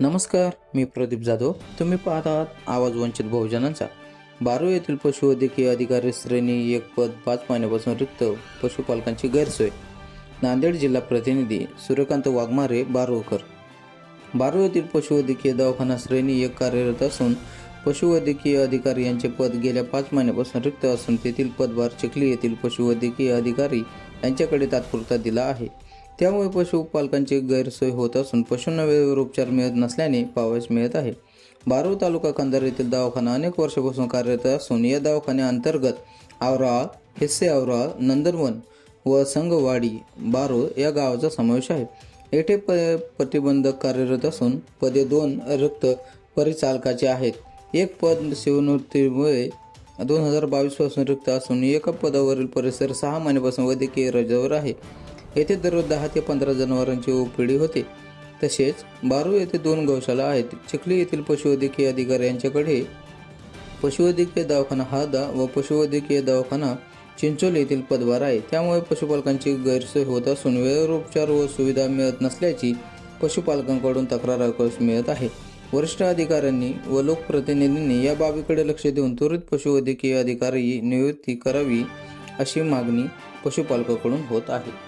नमस्कार मी प्रदीप जाधव. तुम्ही पाहत आहात आवाज वंचित बहुजनांचा. बारू येथील पशुवैद्यकीय अधिकारी श्रेणी एक पद पाच महिन्यापासून रिक्त पशुपालकांची गैरसोय. नांदेड जिल्हा प्रतिनिधी सूर्यकांत वाघमारे बारोकर बारू येथील पशुवैद्यकीय दवाखाना श्रेणी एक कार्यरत असून पशुवैद्यकीय अधिकारी यांचे पद गेल्या पाच महिन्यापासून रिक्त असून तेथील पदभार चिखली येथील पशुवैद्यकीय अधिकारी यांच्याकडे तात्पुरता दिला आहे. त्यामुळे पशुपालकांची गैरसोय होत असून पशूंना वेळेवर उपचार मिळत नसल्याने पावस मिळत आहे. बारो तालुका कंधार येथील दवाखाना अनेक वर्षापासून कार्यरत असून या दवाखान्याअंतर्गत आवराळ हिस्से आवराळ नंदनवन व संगवाडी बारो या गावाचा समावेश आहे. येथे प प्रतिबंधक कार्यरत असून पदे दोन रक्त परिचालकाचे आहेत. एक पद सेवानिवृत्तीमुळे दोन हजार बावीसपासून रिक्त असून एका पदावरील परिसर सहा महिन्यापासून वैद्यकीय रजावर आहे. येथे दररोज दहा ते पंधरा जनावरांची ओपीडी होते. तसेच बारू येथे दोन गौशाला आहेत. चिखली येथील पशुवैद्यकीय अधिकारी यांच्याकडे पशुवैद्यकीय दवाखाना हादा व पशुवैद्यकीय दवाखाना चिंचोली येथील पदभार आहे. त्यामुळे पशुपालकांची गैरसोय होत असून वेळेवर उपचार व सुविधा मिळत नसल्याची पशुपालकांकडून तक्रार ऐकूस मिळत आहे. वरिष्ठ अधिकाऱ्यांनी व लोकप्रतिनिधींनी या बाबीकडे लक्ष देऊन त्वरित पशुवैद्यकीय अधिकारी नियुक्ती करावी अशी मागणी पशुपालकाकडून होत आहे.